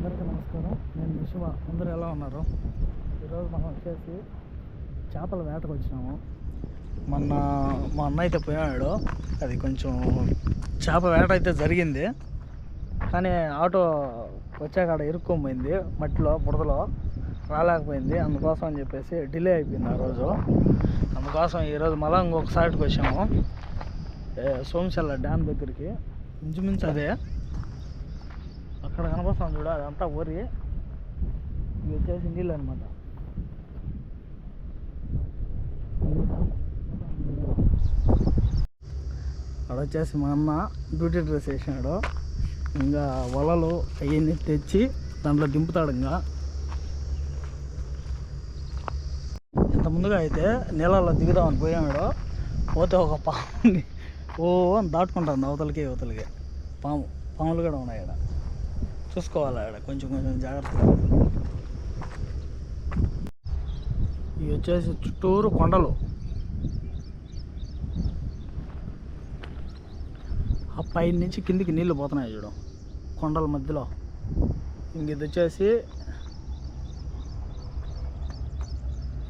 అందరికీ నమస్కారం. నేను విశ్వ అందరూ ఎలా ఉన్నారు? ఈరోజు మనం వచ్చేసి చేపల వేటకు వచ్చినాము. మొన్న మా అన్న అయితే పోయాడు అది కొంచెం చేప వేట అయితే జరిగింది. కానీ ఆటో వచ్చాక ఆడ ఇరుక్కొని పోయింది. మట్టిలో బురదలో రాలేకపోయింది. అందుకోసం అని చెప్పేసి డిలే అయిపోయింది ఆ రోజు. అందుకోసం ఈరోజు మళ్ళీ ఇంకొక సైడ్కి వచ్చాము. సోమశల్ల డ్యామ్ దగ్గరికి. ఇంచుమించు అదే. అక్కడ కనపస్తాం చూడ అదంతా ఊరి. ఇవి వచ్చేసి నీళ్ళు అనమాట అక్కడ వచ్చేసి మా అన్న డ్యూటీ డ్రెస్ వేసినాడు. ఇంకా వలలు అవన్నీ తెచ్చి దాంట్లో దింపుతాడు ఇంకా. ఇంత ముందుగా అయితే నీళ్ళలో దిగుదామని పోయాడు. పోతే ఒక పాముని ఓ అని దాటుకుంటాను అవతలకి అవతలకి. పాము పాములు కూడా ఉన్నాయి ఇక్కడ చూసుకోవాలి ఆడ కొంచెం కొంచెం జాగ్రత్తగా. ఇవి వచ్చేసి చుట్టూరు కొండలు. ఆ పైన నుంచి కిందికి నీళ్ళు పోతున్నాయి చూడు కొండల మధ్యలో. ఇంక ఇది వచ్చేసి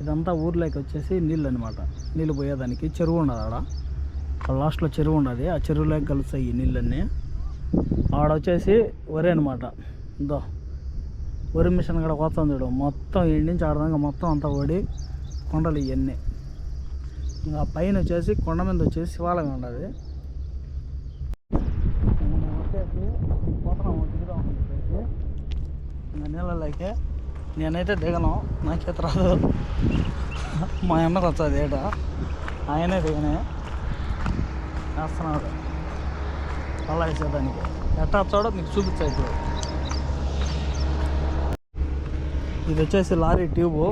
ఇదంతా ఊర్లోకి వచ్చేసి నీళ్ళు అనమాట నీళ్ళు పోయేదానికి చెరువు ఉండదు ఆడ. ఆ లాస్ట్లో చెరువు ఉండదు. ఆ చెరువులోకి కలుస్తాయి ఈ నీళ్ళన్నీ. ఆడ వచ్చేసి వరి అనమాట ఇదో వరి మిషన్ కూడా పోతుంది చూడు. మొత్తం ఈ నుంచి ఆడదాకా మొత్తం అంతా ఓడి కొండలు ఇవన్నీ ఇంకా పైన వచ్చేసి కొండ మీద వచ్చేసి శివాలయం ఉండదు. వచ్చేసి పోతున్నాము దిగుదాం ఇంకా నీళ్ళలోకి నేనైతే దిగను. నాకైతే రాదు. మా అన్నకు వస్తుంది ఏట ఆయనే దిగనే. వేస్తున్నాడు. అలా వేసేదానికి ఎట్టా వచ్చాడో మీకు చూపించా ఇప్పుడు. ఇది వచ్చేసి లారీ ట్యూబు.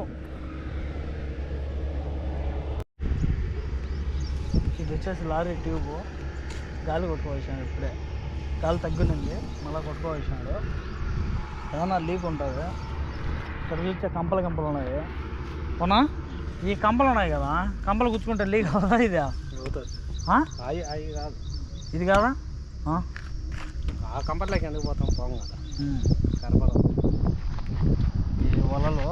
ఇది వచ్చేసి లారీ ట్యూబు. గాలి కొట్టుకోవచ్చాడు ఇప్పుడే. గాలి తగ్గునింది మళ్ళీ కొట్టుకోవచ్చాడు ఏదన్నా లీక్ ఉంటుంది. ఇక్కడ చూస్తే కంపలు కంపలు ఉన్నాయి. అవునా? ఈ కంపలు ఉన్నాయి కదా. కంపలు గుచ్చుకుంటే లీక్ అవుదా ఇది? ఇది కాదా? ఆ? కంపర్లోకి ఎందుకు పోతాం పోము కదా. ఈ వలలో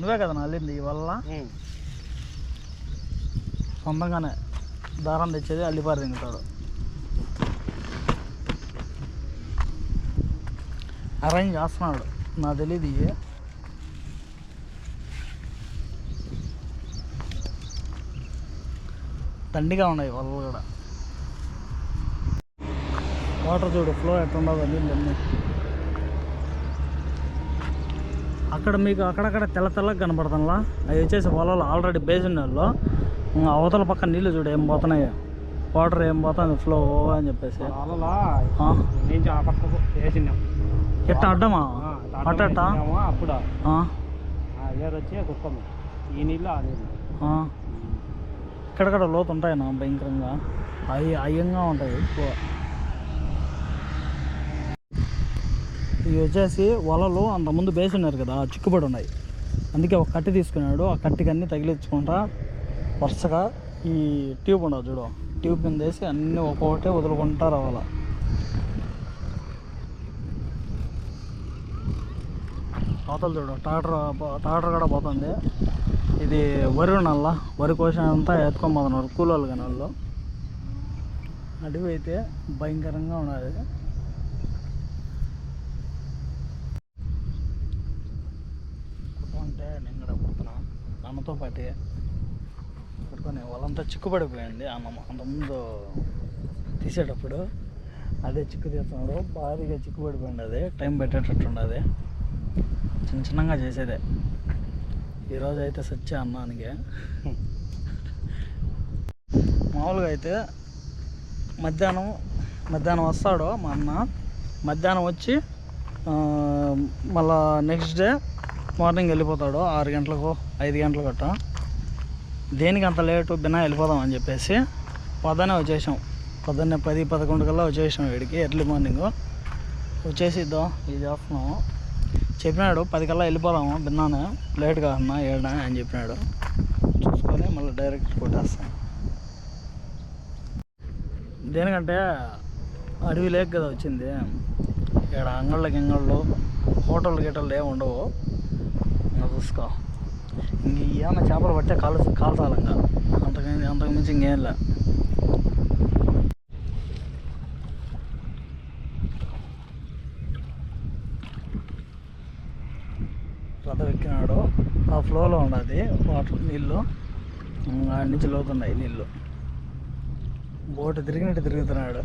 నువ్వే కదా అల్లింది ఈ వల్ల? సొంతంగానే దారం తెచ్చేది అల్లిపారు తింటాడు. అరేంజ్ చేస్తున్నాడు. నాకు తెలియదు దండిగా ఉన్నాయి వలలు కూడా. వాటర్ చూడు ఫ్లో ఎట్లుండదు నీళ్ళు అన్నీ. అక్కడ మీకు అక్కడక్కడ తెల్ల తెల్లగా కనపడుతుందా అవి వచ్చేసి పొలాలు ఆల్రెడీ బేసిన నీళ్ళు ఇంకా అవతల పక్క నీళ్ళు చూడు ఏం పోతున్నాయి. వాటర్ ఏం పోతుంది ఫ్లో అని చెప్పేసి. ఎట్ట అడ్డమా? అట్ట అప్పుడు. ఈ నీళ్ళు. ఇక్కడక్కడ లోతు ఉంటాయి నా భయంకరంగా. అవి అయ్యంగా ఉంటాయి ఎక్కువ. ఇవి వచ్చేసి వలలు అంతకుముందు ఉన్నారు కదా చిక్కుబడి ఉన్నాయి. అందుకే ఒక కట్టి తీసుకున్నాడు. ఆ కట్టికి అన్నీ తగిలించుకుంటా వరుసగా ఈ ట్యూబ్ ఉండదు చూడు. ట్యూబ్ కింద వేసి అన్నీ ఒక్కొక్కటే వదులుకుంటా రావాల. కోతలు చూడు ట్రాక్టర్ ట్రాక్టర్ కూడా పోతుంది. ఇది వరి నల్ల వరి కోసినంతా ఎత్తుకొని పోతున్నారు కూలోళ్ళు కానీ వాళ్ళు. అడవి అయితే భయంకరంగా ఉన్నది అంటే నేను కూడా కుడుతున్నా అన్నతో పాటి పట్టుకొని వాళ్ళంతా చిక్కుపడిపోయింది. అన్న అంతకుముందు తీసేటప్పుడు అదే చిక్కు తీస్తున్నాడు. భారీగా చిక్కుపడిపోయింది అది. టైం పెట్టేటట్టు ఉండదు చిన్న చిన్నగా చేసేదే. ఈరోజు అయితే సచ్చే అన్నానికి మామూలుగా అయితే మధ్యాహ్నం మధ్యాహ్నం వస్తాడు మా అన్న. మధ్యాహ్నం వచ్చి మళ్ళా నెక్స్ట్ డే మార్నింగ్ వెళ్ళిపోతాడు ఆరు గంటలకు ఐదు గంటలకు గట్ట దేనికి అంత లేటు బిన్నా వెళ్ళిపోదాం అని చెప్పేసి పొద్దునే వచ్చేసాం. పొద్దున్నే పది పదకొండు కల్లా వచ్చేసాం వీడికి ఎర్లీ మార్నింగ్. వచ్చేసిద్దాం ఇది చేస్తున్నాము చెప్పినాడు పది కల్లా వెళ్ళిపోదాము బిన్నాను. లేట్ కాదన్నా ఏడా అని చెప్పినాడు. చూసుకొని మళ్ళీ డైరెక్ట్ కొట్టేస్తాం. దేనికంటే అడవి లేక్ కదా వచ్చింది. ఇక్కడ అంగళ్ళు గింగళ్ళు హోటల్ గిటల్ ఏమి ఉండవు. ఇంకా చూసుకో ఇంక ఏమన్నా చేపలు పట్టే కాలు కాల్చాలంగా అంతకు అంతకు మించి ఇంకేం లే. రథం ఎక్కినాడు ఆ ఫ్లోలో ఉన్నది వాటర్ నీళ్ళు. ఉమ్, ఆడి నుంచి లోతున్నాయి నీళ్ళు. బోటు తిరిగినట్టు తిరుగుతున్నాడు.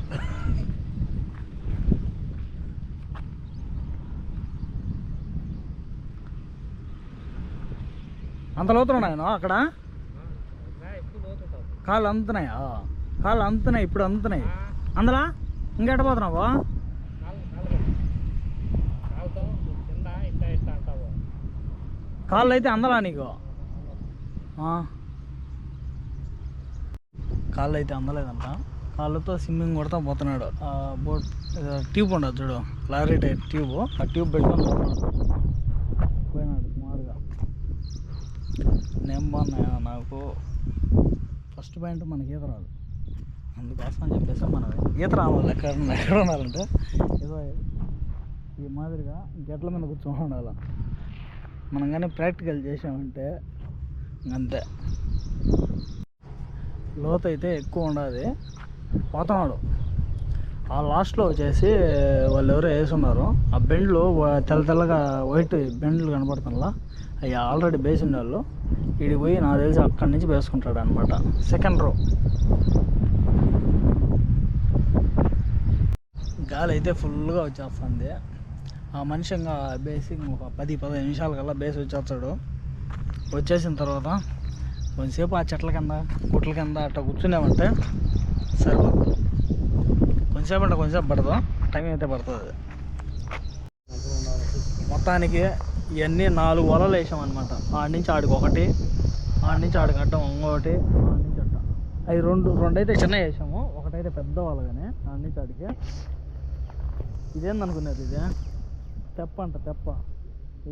అంత లోతులు ఆయన అక్కడ? కాళ్ళు అందుతున్నాయా? కాళ్ళు అందుతున్నాయి ఇప్పుడు అందుతున్నాయి. అందులా? ఇంకెట పోతున్నావు? కాళ్ళు అయితే అందలా నీకు? కాళ్ళు అయితే అందలేదంట. కాళ్ళతో స్విమ్మింగ్ కొడతా పోతున్నాడు. బోట్ ట్యూబ్ ఉండదు చూడు. Lorry type tube. ఆ ట్యూబ్ పెట్టుకొని పోతున్నాడు పోయినాడు సుమారుగా నేను నాకు ఫస్ట్ పాయింట్ మనకి ఈత రాదు. అందుకోసం అని చెప్పేసి మనం ఈత రావాలి. ఎక్కడ ఎక్కడ ఉండాలంటే ఏదో ఈ మాదిరిగా గెట్ల మీద కూర్చొని ఉండాలి. మనం కానీ ప్రాక్టికల్ చేసామంటే అంతే. లోతు అయితే ఎక్కువ ఉండదు పోతున్నాడు. ఆ లాస్ట్లో వచ్చేసి వాళ్ళు ఎవరో వేసున్నారు. ఆ బెండ్లు తెల్ల తెల్లగా వైట్ బెండ్లు కనపడుతున్నా అవి ఆల్రెడీ వేసిన వాళ్ళు. వీడికి పోయి నాకు తెలిసి అక్కడి నుంచి వేసుకుంటాడు అనమాట సెకండ్ రో. గాలి అయితే ఫుల్గా వచ్చేస్తుంది. ఆ మనిషి ఇంకా బేసి ఒక పది పదిహేను నిమిషాల కల్లా బేసి వచ్చేస్తాడు. వచ్చేసిన తర్వాత కొంచెంసేపు ఆ చెట్ల కింద గుట్ల కింద అట్లా కూర్చున్నామంటే సరిపోతుంది. కొంచెంసేపు అంటే కొంచెం పడదు టైం అయితే పడుతుంది. మొత్తానికి ఇవన్నీ నాలుగు వలలు వేసామన్నమాట ఆడి నుంచి ఆడికి ఒకటి ఆడి నుంచి ఆడికి అడ్డం ఇంకొకటి ఆడి నుంచి అడ్డం అవి రెండు రెండు అయితే చిన్న వేసాము. ఒకటైతే పెద్ద వాళ్ళగానే ఆడి నుంచి ఆడికి. ఇదేందనుకున్నారు ఇది? తెప్ప అంట తెప్ప.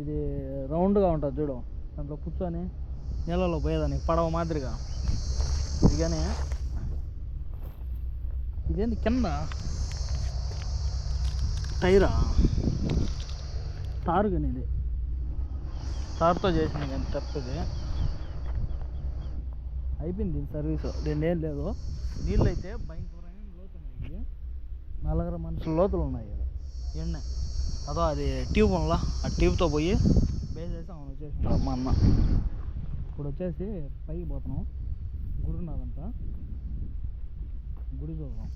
ఇది రౌండ్గా ఉంటుంది చూడు. దాంట్లో కూర్చొని నీళ్ళలో పోయేదానికి పడవ మాదిరిగా. ఇది కానీ ఇదేంది కింద? టైరా? తారు కానీ ఇది తారుతో చేసిన కానీ తప్పది. అయిపోయింది దీని సర్వీస్. దీని ఏం లేదు. నీళ్ళు అయితే భయంకరమైన లోతు ఉన్నాయి నలుగురు మనుషుల లోతులు ఉన్నాయి ఎన్న అదో అది ట్యూబ్ ఉందా ఆ ట్యూబ్తో పోయి బేస్ చేసి అవును వచ్చేసి మా అన్న ఇప్పుడు వచ్చేసి పైకి పోతున్నాం. గుడి గుడి చూద్దాం.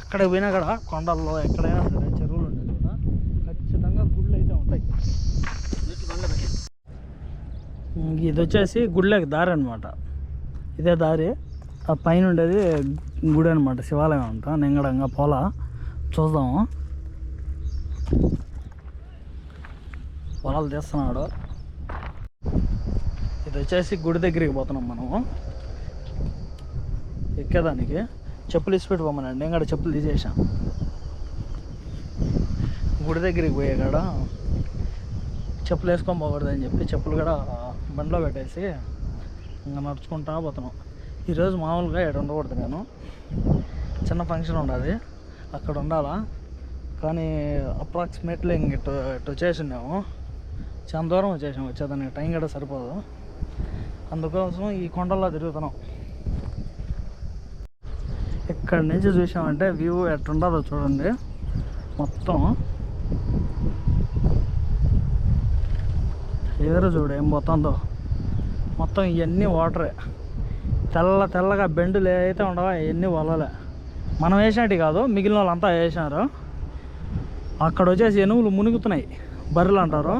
ఎక్కడ పోయినా కూడా కొండల్లో ఎక్కడైనా సరే చెరువులు ఉండేది కూడా ఖచ్చితంగా గుళ్ళు అయితే ఉంటాయి. ఇది వచ్చేసి గుళ్ళకి దారి అనమాట ఇదే దారి. ఆ పైన ఉండేది గుడి అనమాట శివాలయం అంట. నింగడంగా పోలా. చూద్దాము. పొలాలు తీస్తున్నాడు. ఇది వచ్చేసి గుడి దగ్గరికి పోతున్నాం మనము. ఎక్కేదానికి. చెప్పులు ఇసి పెట్టి పోమనండి నేను కూడా చెప్పులు తీసేసా గుడి దగ్గరికి పోయే కాడ చెప్పులు వేసుకొని పోకూడదని చెప్పి చెప్పులు కూడా బండిలో పెట్టేసి ఇంకా నడుచుకుంటా పోతున్నాం. ఈరోజు మామూలుగా ఎక్కడ ఉండకూడదు నేను. చిన్న ఫంక్షన్ ఉండాలి. అక్కడ ఉండాలా? కానీ అప్రాక్సిమేట్లీ ఇంక ఇటు ఇటు వచ్చేసినాము చాలా దూరం వచ్చేసాము వచ్చేదానికి టైం కూడా సరిపోదు. అందుకోసం ఈ కొండల్లో తిరుగుతున్నాం. ఇక్కడ నుంచి చూసామంటే వ్యూ ఎట్టుండదో చూడండి. మొత్తం ఎదురు చూడు ఏం పోతుందో. మొత్తం ఇవన్నీ వాటరే తెల్ల తెల్లగా బెండులు ఏవైతే ఉండవో అవన్నీ వలలే. మనం వేసినట్టు కాదు మిగిలిన వాళ్ళంతా వేసినారు. అక్కడ వచ్చేసి ఎనువులు మునుగుతున్నాయి. బర్రెలు అంటారు.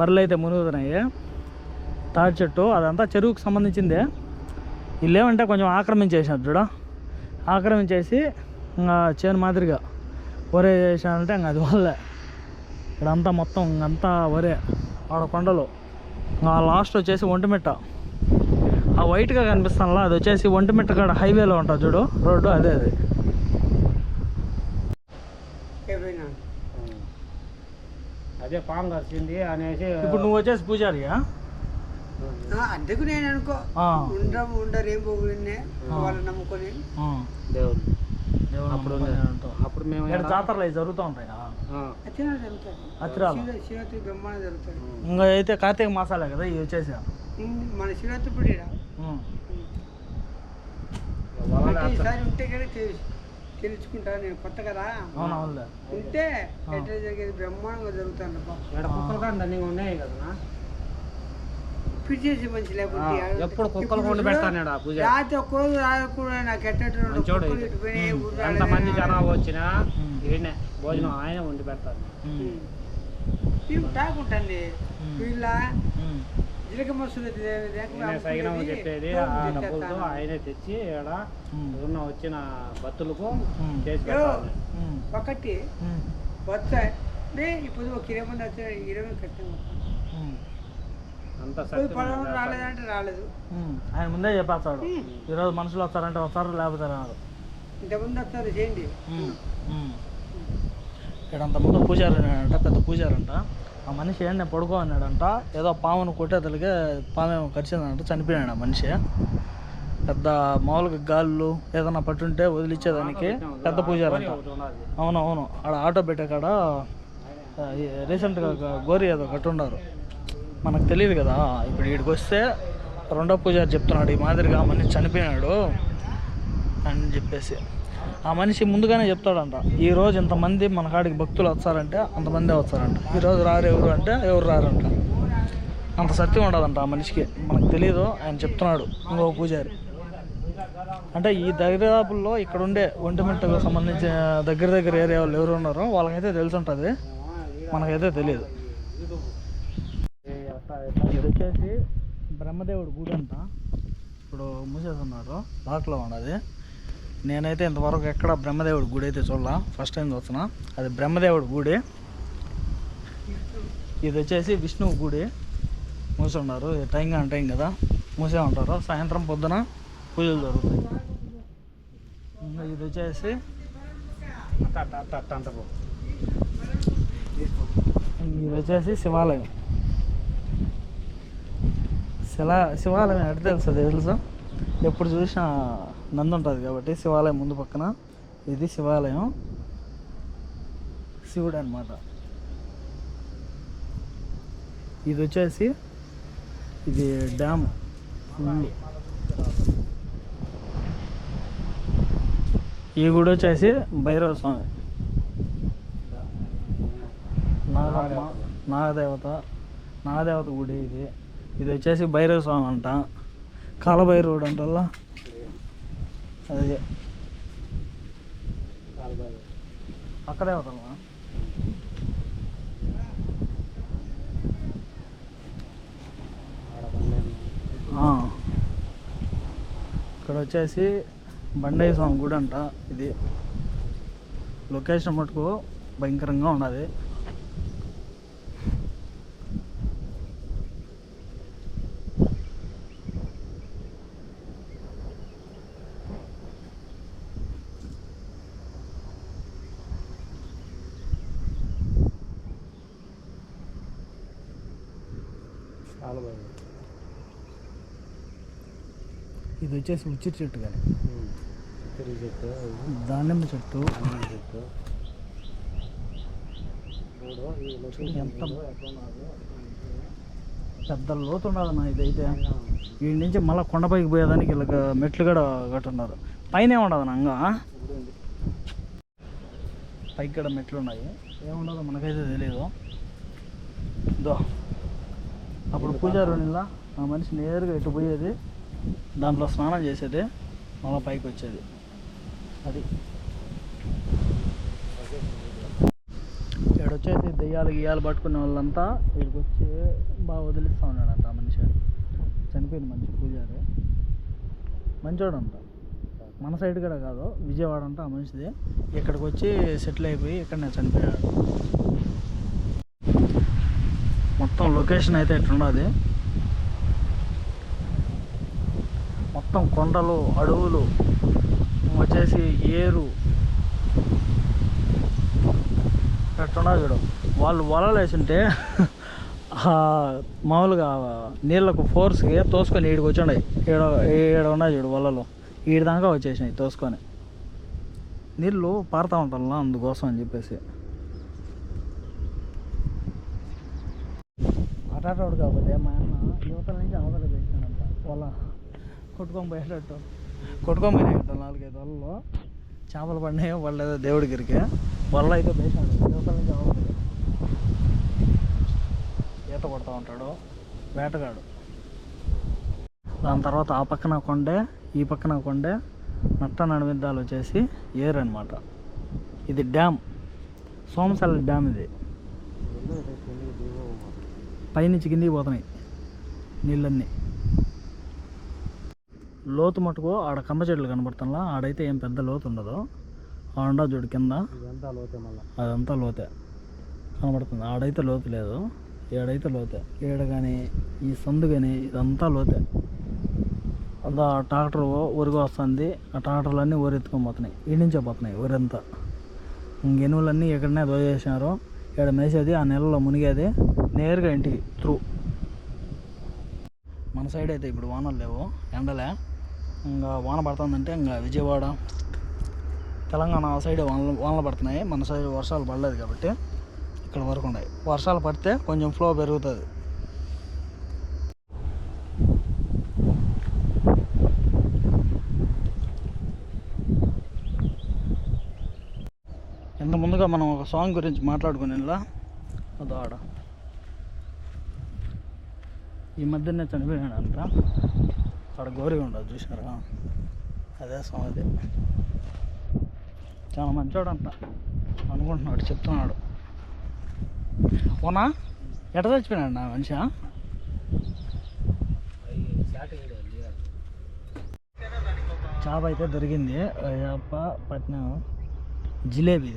బర్రెలు అయితే మునుగుతున్నాయి. తాడి చెట్టు అదంతా చెరువుకు సంబంధించిందే. వీళ్ళు కొంచెం ఆక్రమించేసినారు చూడ. ఆక్రమించేసి ఇంకా చేను మాదిరిగా వరే చేసినారంటే ఇంకా అది వల్లే. ఇక్కడంతా మొత్తం ఇంకంతా వరే. ఆడ కొండలు. ఇంకా లాస్ట్ వచ్చేసి ఒంటిమిట్ట ఆ వైట్గా కనిపిస్తానులా అది వచ్చేసి ఒంటిమిట్ట కాడ హైవేలో ఉంటుంది చూడు. రోడ్డు అదే అది. అదే పాము కలిసింది అనేసి ఇప్పుడు నువ్వు వచ్చేసి పూజారియా అందుకు నేను అనుకో ఆ, ఉండరు ఉండరు ఏం పోగులున్నే ఆ. వాళ్ళు నమ్ముకొని. దేవుడు. దేవుడు అప్పుడు. అప్పుడు మేము జాతరలు అవి జరుగుతూ ఉంటాయా? శివరాత్రి బ్రహ్మాండం జరుగుతుంది ఇంకా అయితే కార్తీక మాసాలే కదా ఇవి వచ్చేసి మన శివరాత్రి ఇప్పుడు. ఈసారి ఉంటే కానీ తెలు- తెలుసుకుంటా నేను కొత్త కదా. ఉంటే ఎట్లా జరిగేది? బ్రహ్మాండంగా ఈడ కుక్కలు కానీ ఉన్నాయి కదా ఇప్పుడు చేసి మంచి లేకపోతే ఆడ- ఎప్పుడు కుక్కలు కొండి పూజ రాత్రి ఒక్కరోజు రాకుండా నాకు. ఊరు ఎంతమంది. జనాభా వచ్చినా. ఈయనే భోజనం ఆయన వండి పెడతారు తాగుంటుంది ఉమ్. వీళ్ళ ఉమ్. జిలక మసూరు ఈయన సైగనం చెప్పేది ఆ డబ్బులతో ఆయనే తెచ్చి. ఉన్న వచ్చిన భక్తులకు. చేసి. పెడతారు. ఒకటి నే ఇప్పుడు ఒక ఇరవై మంది వచ్చే ఇరవై కట్టాం ఉమ్. అంత పోయి సత్యం పడవ చేస్తారు. రాలేదంటే రాలేదు. ఉమ్. ఆయన ముందే చెప్పేస్తాడు. ఈరోజు మనుషులు వస్తారంటే వస్తారు లేకపోతే రారు. ఇంతమంది వస్తారు చేయండి. ఇక్కడ అంతకుముందు పూజారి ఉన్నాడంట పెద్ద పూజారి అంట ఆ మనిషి ఏంటి పడుకో అన్నాడంట. ఏదో పామును కొట్టేతలకే పామేమో కరిచిందంట చనిపోయాడు ఆ మనిషి. పెద్ద మామూలుగా గాళ్ళు ఏదైనా పట్టుంటే వదిలిచ్చేదానికి పెద్ద పూజారి అంట ఒకటి ఉన్నది. అవును అవును ఆడ ఆటో పెట్టే కాడ రీసెంట్గా గోరి ఏదో కట్టుండారు. మనకు తెలియదు కదా. ఇప్పుడు వీడికి వస్తే రెండో పూజారి చెప్తున్నాడు ఈ మాదిరిగా ఆ మనిషి చనిపోయినాడు అని చెప్పేసి. ఆ మనిషి ముందుగానే చెప్తాడంట ఈరోజు ఇంతమంది మన కాడికి భక్తులు వస్తారంటే అంతమందే వస్తారంట. ఈరోజు రారు ఎవరు అంటే ఎవరు రారంట. అంత సత్యం ఉండదంట ఆ మనిషికి. మనకు తెలియదు ఆయన చెప్తున్నాడు ఇంకో పూజారి. అంటే ఈ దరిదాపుల్లో ఇక్కడ ఉండే ఒంటిమిట్టకు సంబంధించిన దగ్గర దగ్గర ఏరియా వాళ్ళు ఎవరు ఉన్నారో వాళ్ళకైతే తెలిసి ఉంటుంది మనకైతే తెలియదు ఇది వచ్చేసి బ్రహ్మదేవుడి గుడి అంట. ఇప్పుడు మూసేస్తున్నారు. లాక్లో ఉన్నది. నేనైతే ఇంతవరకు ఎక్కడ బ్రహ్మదేవుడి గుడి అయితే చూడాల. ఫస్ట్ టైం చూస్తున్నా. అది బ్రహ్మదేవుడి గుడి. ఇది వచ్చేసి విష్ణువు గుడి. మూసి ఉన్నారు ఇది టైం కానీ టైం కదా. మూసే ఉంటారు. సాయంత్రం పొద్దున పూజలు జరుగుతాయి. ఇంకా ఇది వచ్చేసి. ఇది వచ్చేసి శివాలయం. శిలా శివాలయం ఎక్కడ అది తెలుసా? ఎప్పుడు చూసినా నంది ఉంటుంది కాబట్టి శివాలయం ముందు పక్కన. ఇది శివాలయం. శివుడు అనమాట ఇది వచ్చేసి ఇది డ్యామ్. ఫుల్ ఈ గుడి వచ్చేసి భైరవ స్వామి. నాగమ్మ నాగదేవత. నాదేవత గుడి ఇది. ఇది వచ్చేసి భైరవ స్వామి అంట. కాలభైరవుడు అంటల్లా? అది. కాలుబాయి. అక్కదేవతమ్మా ఇక్కడ వచ్చేసి బండయ్య స్వామి గుడి అంట. ఇది. లొకేషన్ మటుకు భయంకరంగా ఉన్నది. కాలుబాయి. ఇది వచ్చేసి ఉచ్చిరి చెట్టు కానీ చెట్టు. దానిమ్మ చెట్టు. చెట్టు. ఎంత. పెద్ద లోతు ఉండదన్న ఇదైతే. వీడి నుంచి మళ్ళీ కొండపైకి పోయేదానికి ఇలా మెట్లు కూడా కట్టున్నారు. పైన ఉండదు ఉంది. పైకి కూడా మెట్లు ఉన్నాయి. ఏముండదో మనకైతే తెలియదు దో అప్పుడు పూజారు నీళ్ళ ఆ మనిషి నేరుగా ఇటు పోయేది దాంట్లో స్నానం చేసేది మళ్ళీ పైకి వచ్చేది. అది. ఇక్కడ వచ్చేసి దెయ్యాలు గియ్యాలు పట్టుకునే వాళ్ళంతా ఇక్కడికి వచ్చి బాగా వదిలిస్తూ ఉన్నాడంట ఆ మనిషి. చనిపోయింది మంచి పూజారి. మంచోడు అంట మన సైడ్ కూడా కాదు విజయవాడ అంట ఆ మనిషిది. ఇక్కడికి వచ్చి సెటిల్ అయిపోయి ఇక్కడనే చనిపోయాడు. మొత్తం లొకేషన్ అయితే ఎట్లున్నది? మొత్తం కొండలు అడవులు వచ్చేసి ఏరు. ఎట్టున్నా చూడు? వాళ్ళు వలలు వేసింటే మామూలుగా నీళ్ళకు ఫోర్స్కి తోసుకొని ఈడికి వచ్చిండాయి ఈడ ఈడ ఉన్నాయి చూడు వలలు. ఈడి దాకా వచ్చేసినాయి తోసుకొని. నీళ్ళు పారుతూ ఉంటాను అందుకోసం అని చెప్పేసి. అటాటోడు కాకపోతే మా అన్న యువతల నుంచి అవతల వేసాడంట వాళ్ళ కొట్టుకొని పోయేటట్టు. కొట్టుకొని పోయినాయంట నాలుగైదు వాళ్ళలో. చేపలు పడినాయో పడలేదో దేవుడి గిరికే వల్ల అయితే వేసాడు యువతల నుంచి అవతల ఈత కొడుతూ ఉంటాడు. వేటగాడు. దాని తర్వాత ఆ పక్కన కొండే ఈ పక్కన కొండే నట్ట నడిమిద్దాలు వచ్చేసి ఏరు అనమాట ఇది డ్యామ్. సోమశల డ్యామ్ ఇది. పైనుంచి కిందికి పోతున్నాయి నీళ్ళన్నీ. లోతు మటుకు ఆడ కమ్మ చెట్లు కనబడుతున్నా. ఆడైతే ఏం పెద్ద లోతు ఉండదు. ఆడ చూడు కింద. అదంతా లోతే. కనబడుతుంది. ఆడైతే లోతు లేదు. ఏడైతే లోతే. ఏడ కానీ ఈ సందు కానీ ఇదంతా లోతే. అంతా ట్రాక్టర్ ఊరికి వస్తుంది. ఆ ట్రాక్టర్లన్నీ ఊరు ఎత్తుకొని పోతున్నాయి. ఈ నుంచే పోతున్నాయి ఊరంతా ఇంకెనువులన్నీ ఎక్కడనే దోచేసినారు. ఇక్కడ మేసేది? ఆ నెలలో మునిగేది. నేరుగా ఇంటికి త్రూ మన సైడ్ అయితే ఇప్పుడు వానలు లేవు ఎండలే. ఇంకా వాన పడుతుందంటే ఇంకా విజయవాడ తెలంగాణ ఆ సైడ్ వానలు వానలు పడుతున్నాయి. మన సైడ్ వర్షాలు పడలేదు కాబట్టి ఇక్కడ వరకు ఉన్నాయి. వర్షాలు పడితే కొంచెం ఫ్లో పెరుగుతుంది. ఇంత ముందుగా మనం ఒక సాంగ్ గురించి మాట్లాడుకునేలా? అదో ఆడ. ఈ మధ్యనే చనిపోయాడంట అక్కడ గౌరీ ఉండదు చూసారా అదే సమాధి అది చాలా మంచోడంట. అనుకుంటున్నాడు చెప్తున్నాడు. అవునా? ఎట చచ్చిపోయాడు నా మనిషి? చేప అయితే దొరికింది. అయ్యప్ప చేప పట్నం జిలేబీ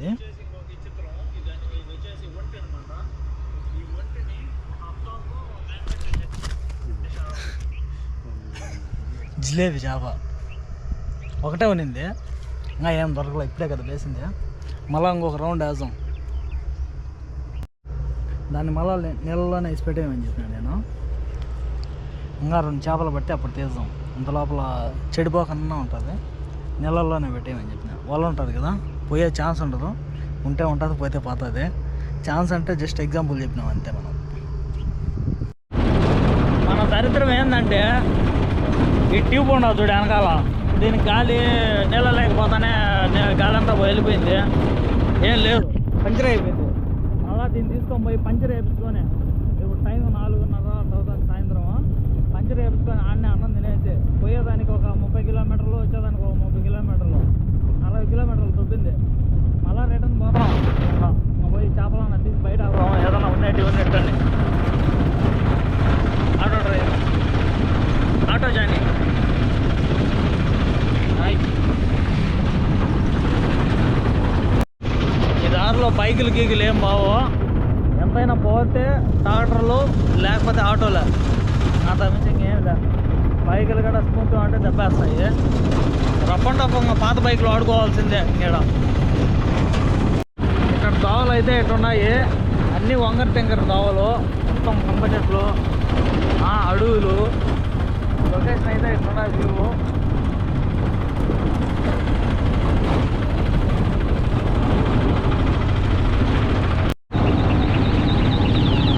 జిలేబీ చేప. ఒకటే ఉన్నింది ఇంకా ఏం దొరకలే ఇప్పుడే కదా వేసింది మళ్ళా ఇంకొక రౌండ్ వేసాం దాన్ని మళ్ళీ నీళ్ళలోనే వేసి పెట్టేయమని చెప్పినాను నేను. ఇంకా రెండు చేపలు పట్టి అప్పుడు తీద్దాం. ఇంత లోపల చెడిపోకుండా ఉంటుంది. నీళ్ళల్లోనే పెట్టేయమని చెప్పిన. వల ఉంటుంది కదా పోయే ఛాన్స్ ఉండదు. ఉంటే ఉంటుంది పోతే పోతుంది. ఛాన్స్ అంటే జస్ట్ ఎగ్జాంపుల్ చెప్పినాం అంతే మనం. మన దరిద్రం ఏంటంటే ఈ ట్యూబ్ ఉండదు చూడు వెనకాల. దీనికి గాలి నీళ్ళ లేకపోతేనే గాలి అంతా వెళ్ళిపోయింది ఏం లేదు. పంచర్ అయిపోయింది. మళ్ళా దీన్ని తీసుకొని పోయి పంచర్ వేయించుకొని ఇప్పుడు టైం నాలుగున్నర అవుతుంది సాయంత్రం పంచర్ వేయించుకొని ఆడనే అన్నం తినేసి పోయేదానికి ఒక ముప్పై కిలోమీటర్లు వచ్చేదానికి ఒక ముప్పై కిలోమీటర్లు. నలభై కిలోమీటర్లు దొబ్బింది మళ్ళా రిటర్న్ పోతాం. పోయి చేపలన్నా తీసి బయట ఆడదాం. ఏదైనా ఉన్నట్టు ఉన్నట్టు ఆటో డ్రైవర్ ఆటో జానీ ఈ దారిలో బైకులు గీకులు ఏం బావో? ఎంతైనా పోతే ట్రాక్టర్లు లేకపోతే ఆటోలే. అంత మించి ఇంకేం లే బైకులు కూడా స్మూత్ అంటే దెబ్బేస్తాయి. రప్పండి రప్పంగా పాత బైకులు ఆడుకోవాల్సిందే ఇక్కడ ఇక్కడ దోవలు అయితే ఇట్టున్నాయి అన్నీ వంగర టెంకర దోవలు. మొత్తం కంప చెట్లు ఆ, అడవులు. లొకేషన్ అయితే ఇట్టున్నాయి వ్యూ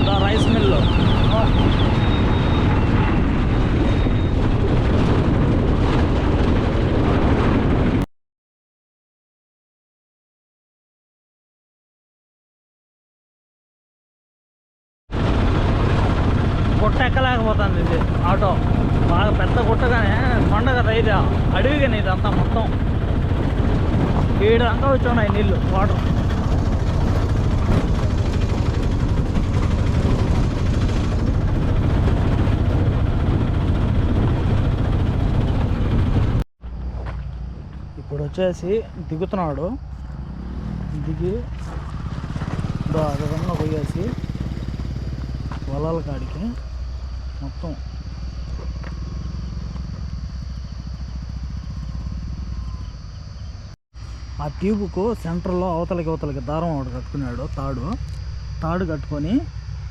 ద రైస్ మిల్ గుట్ట ఎక్కలేకపోతుంది ఇది ఆటో బాగా పెద్ద గుట్టగానే కొండ కదా ఇది అడవిగానే ఇదంతా మొత్తం ఏడు అంతా వచ్చి ఉన్నాయి నీళ్ళు వాటర్ ఇప్పుడు వచ్చేసి దిగుతున్నాడు. దిగి దో ఆ విధంగా పోయేసి వలల కాడికి మొత్తం ఆ ట్యూబ్కు సెంటర్లో అవతలకి అవతలకి దారం ఒకటి కట్టుకున్నాడు తాడు. తాడు కట్టుకొని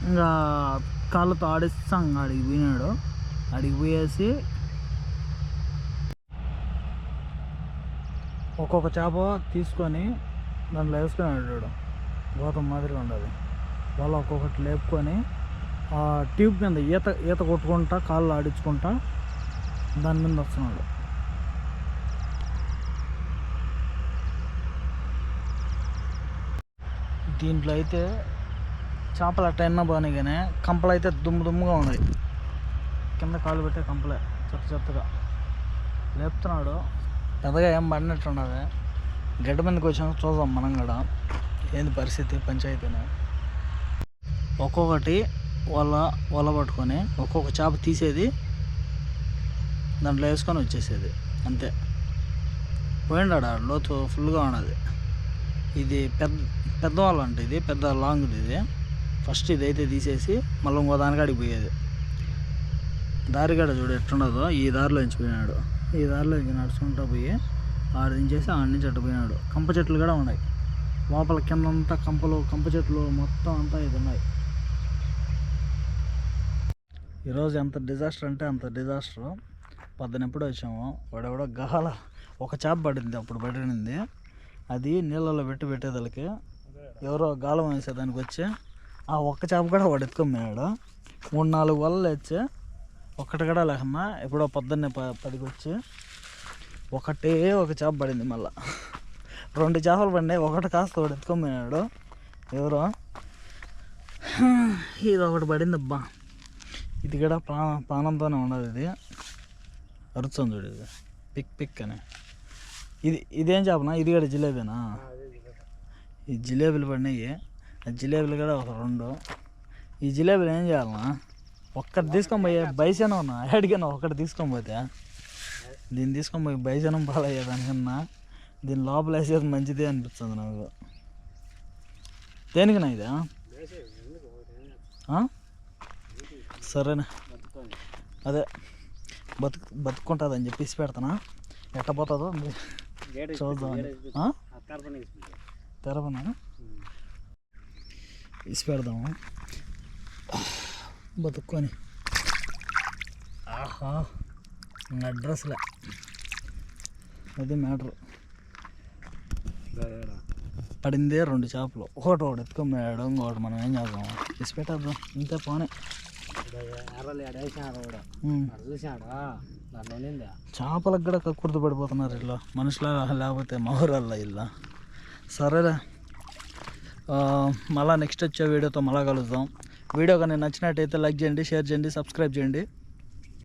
ఇంకా కాళ్ళతో ఆడిస్తాం ఆడికి పోయినాడు. ఆడికి పోయేసి ఒక్కొక్క చేప తీసుకొని దాంట్లో వేసుకున్నాడు వాడు గోతం మాదిరిగా ఉండదు వాళ్ళు ఒక్కొక్కటి లేపుకొని ఆ ట్యూబ్ మీద ఈత ఈత కొట్టుకుంటా కాళ్ళు ఆడించుకుంటా దాని మీద వస్తున్నాడు. దీంట్లో అయితే చేపలు అట్ట అయినా బాగానే కానీ కంపలు అయితే దుమ్ము దుమ్ముగా ఉన్నాయి. కింద కాలు పెట్టే కంపలే చెత్త చెత్తగా. లేపుతున్నాడు. పెద్దగా ఏం పడినట్టున్నది గడ్డ మీదకి వచ్చాక చూద్దాం మనం కూడా. ఏంది పరిస్థితి? పంచాయతీని. ఒక్కొక్కటి వల వల పట్టుకొని ఒక్కొక్క చేప తీసేది దాంట్లో వేసుకొని వచ్చేసేది. అంతే. పోయిండాడు లోతు ఫుల్గా ఉన్నది. ఇది పెద్ద పెద్దవాళ్ళు అంట అంటే ఇది పెద్ద లాంగ్ ఇది. ఫస్ట్ ఇది అయితే తీసేసి మళ్ళీ ఇంకో దానికాడికి పోయేది. దారిగాడ చూడు ఎట్లున్నదో ఈ దారిలో ఎంచిపోయినాడు ఈ దారిలో ఇంక నడుచుకుంటూ పోయి ఆడ దించేసి ఆడ నుంచి అటు పోయినాడు. కంప చెట్లు కూడా ఉన్నాయి. లోపల కింద అంతా కంపలు కంప చెట్లు మొత్తం అంతా ఇది ఉన్నాయి. ఈరోజు ఎంత డిజాస్టర్ అంటే అంత డిజాస్టర్. పొద్దున ఎప్పుడో వచ్చాము. వాడెవడో గహాల ఒక చేప పడింది అప్పుడు పడినింది. అది నీళ్ళలో పెట్టి పెట్టేదానికి ఎవరో గాలం వేసేదానికి వచ్చి ఆ ఒక్క చేప కూడా వాడు ఎత్తుకొమ్మాడు మూడు నాలుగు వలలు వచ్చి ఒక్కటి కూడా లేకన్నా ఎప్పుడో పొద్దున్నే ప పదికి వచ్చి ఒకటే ఒక చేప పడింది మళ్ళా. రెండు చేపలు పడినాయి ఒకటి కాస్త వాడు ఎత్తుకొమ్మాడు ఎవరో? ఇది ఒకటి పడింది అబ్బా ఇది కూడా ప్రాణ ప్రాణంతోనే ఉండదు ఇది. అరుస్తుంది చూడు ఇది. పిక్ పిక్ అని. ఇది ఇదేం చేపనా? ఇది కూడా జిలేబీనా? ఈ జిలేబీలు పడినాయి. ఆ జిలేబీలు కూడా ఒక రెండు. ఈ జిలేబీలు ఏం చేయాలన్నా ఒక్కటి తీసుకొని పోయే బైసనం ఉన్నా? అడిగాను ఒకటి తీసుకొని పోతే. దీన్ని తీసుకొని పోయి బైసనం పాలయ్యేదానికన్నా దీని లోపల వేసేది మంచిదే అనిపిస్తుంది నాకు. దేనికినా ఇదా? సరేనా. అదే బతుకు బతుకుంటుందని చెప్పి పెడతానా? ఎట్ట పోతుందో చూద్దాం గేట్ అక్కడ పని తెరవనా ఇసి పెడదాము. బతుక్కొని. ఆహా అడ్రస్లే అది మ్యాటర్ పడిందే రెండు చేపలు. ఒకటి ఒకటి ఎత్తుకొని ఇంకొకటి మనం ఏం చేద్దాం? ఇసి పెట్టేద్దాం. ఇంతే పోనీ. ఎర్రలు ఎడేసినారు కూడా. చేపలకు కూడా కక్కుర్తి పడిపోతున్నారు ఇలా మనుషుల లేకపోతే మహురల్లా ఇలా సరేలే. మళ్ళీ మళ్ళా నెక్స్ట్ వచ్చే వీడియోతో మళ్ళా కలుద్దాం. వీడియో కానీ నచ్చినట్టయితే లైక్ చేయండి షేర్ చేయండి సబ్స్క్రైబ్ చేయండి.